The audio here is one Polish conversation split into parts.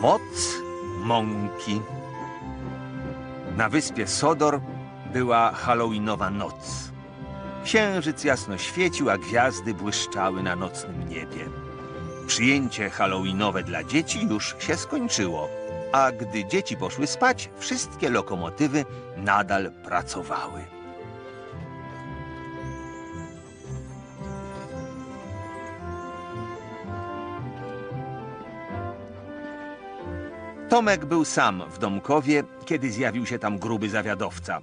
Moc mąki. Na wyspie Sodor była halloweenowa noc. Księżyc jasno świecił, a gwiazdy błyszczały na nocnym niebie. Przyjęcie halloweenowe dla dzieci już się skończyło, a gdy dzieci poszły spać, wszystkie lokomotywy nadal pracowały. Tomek był sam w domkowie, kiedy zjawił się tam gruby zawiadowca.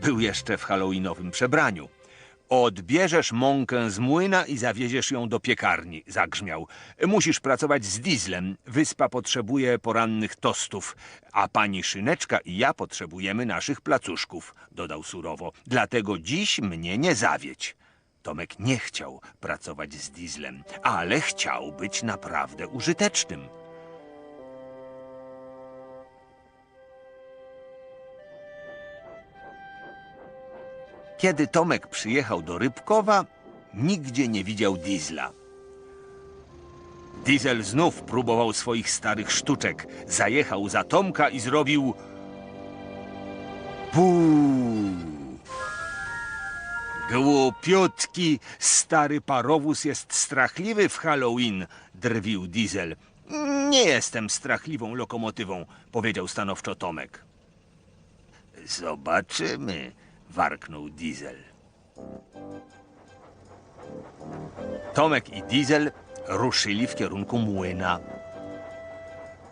Był jeszcze w halloweenowym przebraniu. Odbierzesz mąkę z młyna i zawieziesz ją do piekarni, zagrzmiał. Musisz pracować z dieslem. Wyspa potrzebuje porannych tostów, a pani Szyneczka i ja potrzebujemy naszych placuszków, dodał surowo. Dlatego dziś mnie nie zawiedź. Tomek nie chciał pracować z dieslem, ale chciał być naprawdę użytecznym. Kiedy Tomek przyjechał do Rybkowa, nigdzie nie widział Diesla. Diesel znów próbował swoich starych sztuczek. Zajechał za Tomka i zrobił... Buu! Głupiutki, stary parowóz jest strachliwy w Halloween, drwił Diesel. Nie jestem strachliwą lokomotywą, powiedział stanowczo Tomek. Zobaczymy, warknął Diesel. Tomek i Diesel ruszyli w kierunku młyna.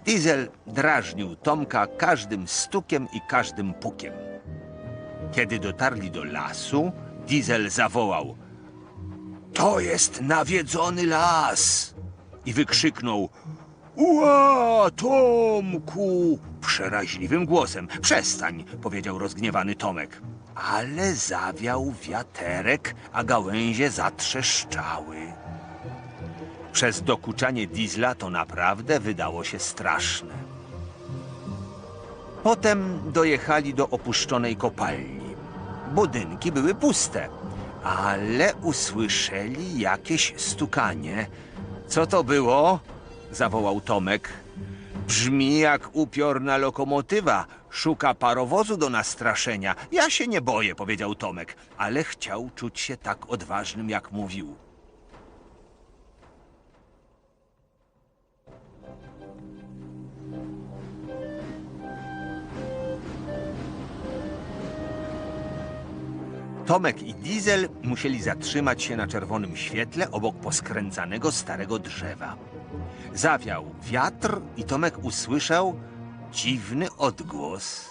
Diesel drażnił Tomka każdym stukiem i każdym pukiem. Kiedy dotarli do lasu, Diesel zawołał: To jest nawiedzony las! I wykrzyknął: Ła, Tomku! Przeraźliwym głosem. Przestań, powiedział rozgniewany Tomek. Ale zawiał wiaterek, a gałęzie zatrzeszczały. Przez dokuczanie diesla to naprawdę wydało się straszne. Potem dojechali do opuszczonej kopalni. Budynki były puste, ale usłyszeli jakieś stukanie. Co to było? zawołał Tomek. Brzmi jak upiorna lokomotywa. Szuka parowozu do nastraszenia. Ja się nie boję, powiedział Tomek, ale chciał czuć się tak odważnym, jak mówił. Tomek i Diesel musieli zatrzymać się na czerwonym świetle obok poskręcanego starego drzewa. Zawiał wiatr i Tomek usłyszał dziwny odgłos.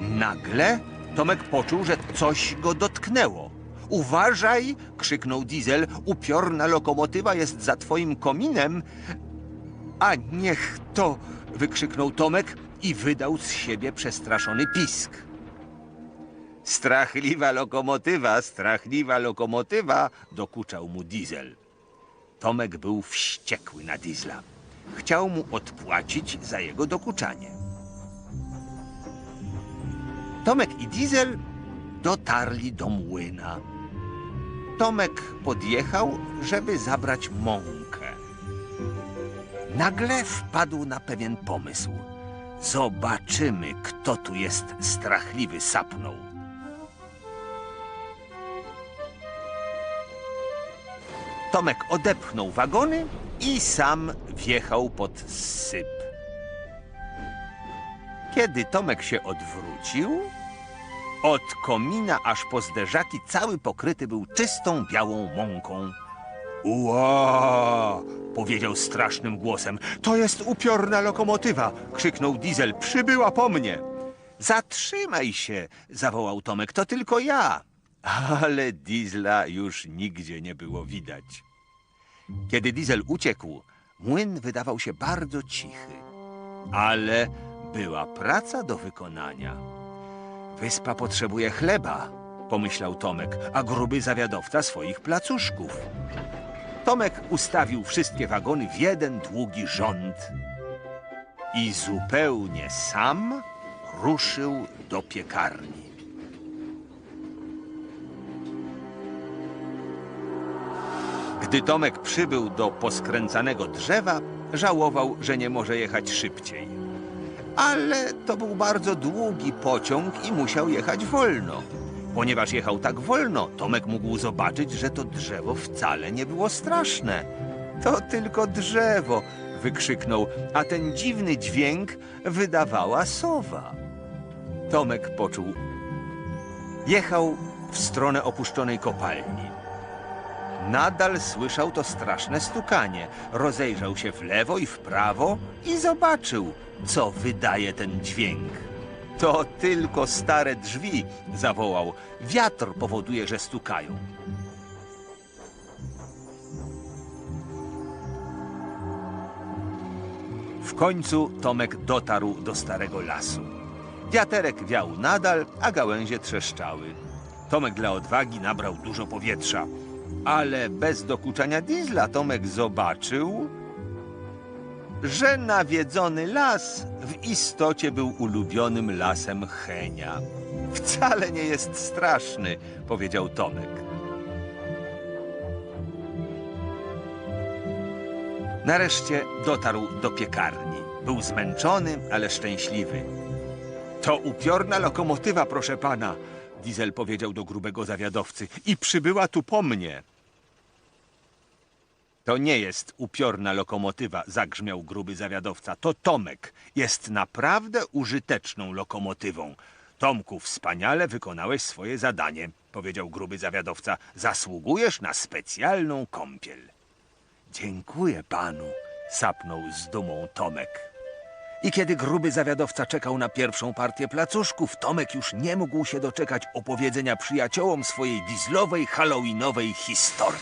Nagle Tomek poczuł, że coś go dotknęło. Uważaj! krzyknął Diesel. Upiorna lokomotywa jest za twoim kominem. A niech to! wykrzyknął Tomek i wydał z siebie przestraszony pisk. Strachliwa lokomotywa, strachliwa lokomotywa, dokuczał mu Diesel. Tomek był wściekły na Diesla. Chciał mu odpłacić za jego dokuczanie. Tomek i Diesel dotarli do młyna. Tomek podjechał, żeby zabrać mąkę. Nagle wpadł na pewien pomysł. Zobaczymy, kto tu jest strachliwy, sapnął. Tomek odepchnął wagony i sam wjechał pod syp. Kiedy Tomek się odwrócił, od komina aż po zderzaki cały pokryty był czystą białą mąką. Ła! powiedział strasznym głosem. To jest upiorna lokomotywa! krzyknął Diesel. Przybyła po mnie. Zatrzymaj się! zawołał Tomek. To tylko ja. Ale Diesla już nigdzie nie było widać. Kiedy Diesel uciekł, młyn wydawał się bardzo cichy. Ale była praca do wykonania. Wyspa potrzebuje chleba, pomyślał Tomek, a gruby zawiadowca swoich placuszków. Tomek ustawił wszystkie wagony w jeden długi rząd i zupełnie sam ruszył do piekarni. Gdy Tomek przybył do poskręcanego drzewa, żałował, że nie może jechać szybciej. Ale to był bardzo długi pociąg i musiał jechać wolno. Ponieważ jechał tak wolno, Tomek mógł zobaczyć, że to drzewo wcale nie było straszne. To tylko drzewo, wykrzyknął, a ten dziwny dźwięk wydawała sowa. Tomek poczuł. Jechał w stronę opuszczonej kopalni. Nadal słyszał to straszne stukanie. Rozejrzał się w lewo i w prawo i zobaczył, co wydaje ten dźwięk. To tylko stare drzwi, zawołał. Wiatr powoduje, że stukają. W końcu Tomek dotarł do starego lasu. Wiaterek wiał nadal, a gałęzie trzeszczały. Tomek dla odwagi nabrał dużo powietrza, ale bez dokuczania diesla Tomek zobaczył, że nawiedzony las w istocie był ulubionym lasem Henia. Wcale nie jest straszny, powiedział Tomek. Nareszcie dotarł do piekarni. Był zmęczony, ale szczęśliwy. To upiorna lokomotywa, proszę pana, Diesel powiedział do grubego zawiadowcy. I przybyła tu po mnie. To nie jest upiorna lokomotywa, zagrzmiał gruby zawiadowca. To Tomek. Jest naprawdę użyteczną lokomotywą. Tomku, wspaniale wykonałeś swoje zadanie, powiedział gruby zawiadowca. Zasługujesz na specjalną kąpiel. Dziękuję panu, sapnął z dumą Tomek. I kiedy gruby zawiadowca czekał na pierwszą partię placuszków, Tomek już nie mógł się doczekać opowiedzenia przyjaciołom swojej dieslowej, halloweenowej historii.